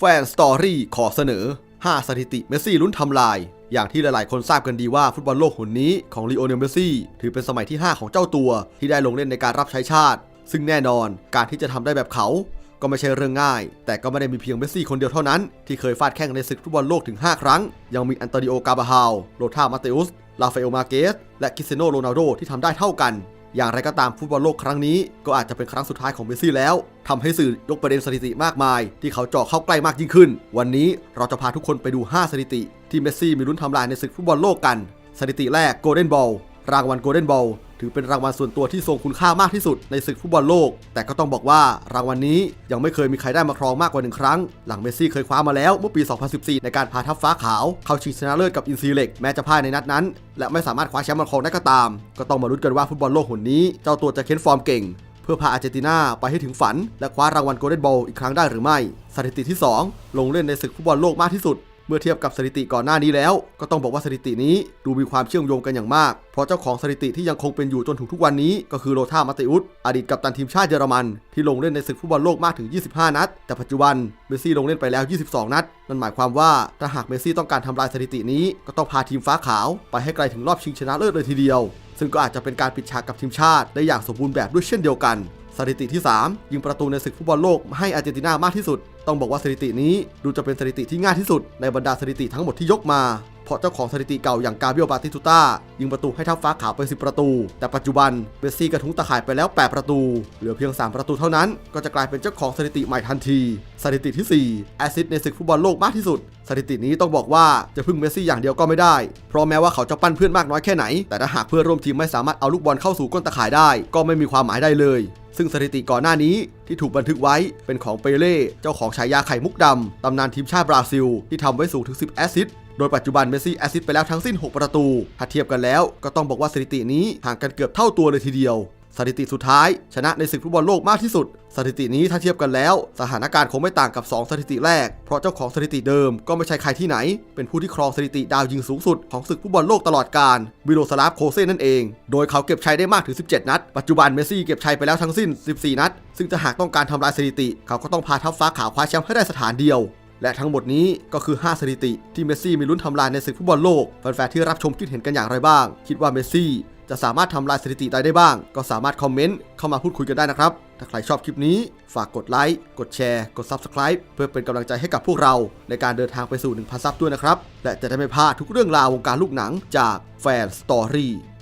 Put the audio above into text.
แฟนสตอรี่ขอเสนอ 5 สถิติเมสซี่ลุ้นทำลาย อย่างที่หลายๆ คนทราบกันดีว่าฟุตบอลโลกหนนี้ของลีโอเนลเมสซี่ ถือเป็นสมัยที่ 5 ของเจ้าตัว ที่ได้ลงเล่นในการรับใช้ชาติ ซึ่งแน่นอนการที่จะทำได้แบบเขา ก็ไม่ใช่เรื่องง่าย แต่ก็ไม่ได้มีเพียงเมสซี่คนเดียวเท่านั้น ที่เคยฟาดแข่งในศึกฟุตบอลโลกถึง 5 ครั้ง ยังมีอันโตนิโอกาบาฮาลโรธามาเตอุสลาฟาเอลมาเกสและคริสเซโนโรนัลโดที่ทำได้เท่ากัน อย่างไรก็ตามฟุตบอลโลกครั้งนี้ก็อาจจะเป็นครั้งสุดท้ายของเมสซี่แล้วทำให้สื่อยกประเด็นสถิติมากมาย ที่เขาเจาะเข้าใกล้มากยิ่งขึ้น วันนี้เราจะพาทุกคนไปดู 5 สถิติ ที่เมสซี่มีลุ้นทำลายในศึกฟุตบอลโลกกัน สถิติแรกโกลเด้นบอลรางวัลโกลเด้นบอล ถือเป็นรางวัลส่วนตัวที่ทรงคุณค่ามากที่สุดในศึกฟุตบอลโลก แต่ก็ต้องบอกว่ารางวัลนี้ยังไม่เคยมีใครได้มาครองมากกว่าหนึ่งครั้ง หลังเมสซี่เคยคว้ามาแล้วเมื่อปี 2014 ในการพาทัพฟ้าขาว เข้าชิงชนะเลิศกับอินซีเล็กแม้จะพ่ายในนัดนั้น และไม่สามารถคว้าแชมป์มาครองได้ก็ตาม ก็ต้องมาลุ้นกันว่าฟุตบอลโลกหนนี้เจ้าตัวจะเค้นฟอร์มเก่งเพื่อพาอาร์เจนตินาไปให้ถึงฝัน และคว้ารางวัลโกลเด้นบอลอีกครั้งได้หรือไม่ สถิติที่ 2 ลงเล่นในศึกฟุตบอลโลกมากที่สุด เมื่อเทียบกับสถิติก่อนหน้านี้แล้ว ก็ต้องบอกว่าสถิตินี้ดูมีความเชื่อมโยงกันอย่างมาก เพราะเจ้าของสถิติที่ยังคงเป็นอยู่จนถึงทุกวันนี้ ก็คือโรธามาเตอุสอดีตกัปตันทีมชาติเยอรมัน ที่ลงเล่นในศึกฟุตบอลโลกมากถึง 25 นัด แต่ปัจจุบันเมสซี่ลงเล่นไปแล้ว 22 นัด นั่นหมายความว่าถ้าหากเมสซี่ต้องการทำลายสถิตินี้ ก็ต้องพาทีมฟ้าขาว ไปให้ไกลถึงรอบชิงชนะเลิศเลยทีเดียว ซึ่งก็อาจจะเป็นการปิดฉากกับทีมชาติได้อย่างสมบูรณ์แบบด้วยเช่นเดียวกัน สถิติที่ 3 ยิงประตูในศึกฟุตบอลโลกให้อาร์เจนตินามากที่สุด ต้องบอกว่าสถิตินี้ดูจะเป็นสถิติที่ง่ายที่สุดในบรรดาสถิติทั้งหมดที่ยกมาเพราะเจ้าของสถิติเก่าอย่างกาเบียลบาติตูต้ายิงประตูให้ทัพฟ้าขาวไป 10 ประตู แต่ปัจจุบันเมสซี่กระทุ้งตะข่ายไปแล้ว 8 ประตู เหลือเพียง 3 ประตูเท่านั้น ก็จะกลายเป็นเจ้าของสถิติใหม่ทันที สถิติที่ 4 แอซิสในศึกฟุตบอลโลกมากที่สุด สถิตินี้ต้องบอกว่าจะพึ่งเมสซี่อย่างเดียวก็ไม่ได้ เพราะแม้ว่าเขาจะปั้นเพื่อนมากน้อยแค่ไหน แต่ถ้าหากเพื่อนร่วมทีมไม่สามารถเอาลูกบอลเข้าสู่ก้นตะข่ายได้ ก็ไม่มีความหมายได้เลย ซึ่งสถิติก่อนหน้านี้ที่ถูกบันทึกไว้เป็นของเปเล่เจ้าของฉายาไข่มุกดำตำนานทีมชาติบราซิล ที่ทำไว้สูงถึง 10 แอสซิสต์โดยปัจจุบันเมสซี่แอสซิสต์ไปแล้วทั้งสิ้น 6 ประตู ถ้าเทียบกันแล้วก็ต้องบอกว่าสถิตินี้ห่างกันเกือบเท่าตัวเลยทีเดียว สถิติสุดท้าย ชนะในศึกฟุตบอลโลกมากที่สุด สถิตินี้ถ้าเทียบกันแล้ว สถานการณ์คงไม่ต่างกับ 2 สถิติแรก เพราะเจ้าของสถิติเดิมก็ไม่ใช่ใครที่ไหน เป็นผู้ที่ครองสถิติดาวยิงสูงสุดของศึกฟุตบอลโลกตลอดกาลวิโรสลาฟโคเซ่นั่นเอง โดยเขาเก็บชัยได้มากถึง 17 นัด ปัจจุบันเมสซี่เก็บชัยไปแล้วทั้งสิ้น 14 นัด ซึ่งจะหากต้องการทำลายสถิติ เขาก็ต้องพาทัพฟ้าขาวคว้าแชมป์ให้ได้สถานเดียวและทั้งหมดนี้ก็คือ 5 สถิติที่เมสซี่มีลุ้นทำลายในศึกฟุตบอลโลก แฟนๆที่รับชมคิดเห็นกันอย่างไรบ้าง คิดว่าเมสซี่ จะสามารถทำลายสถิติใดได้บ้าง ก็สามารถคอมเมนต์เข้ามาพูดคุยกันได้นะครับ ถ้าใครชอบคลิปนี้ ฝากกดไลค์ กดแชร์ กด Subscribe เพื่อเป็นกำลังใจให้กับพวกเรา ในการเดินทางไปสู่ 1,000 ซับด้วยนะครับ และจะได้ไม่พลาดทุกเรื่องราววงการลูกหนังจากแฟนสตอรี่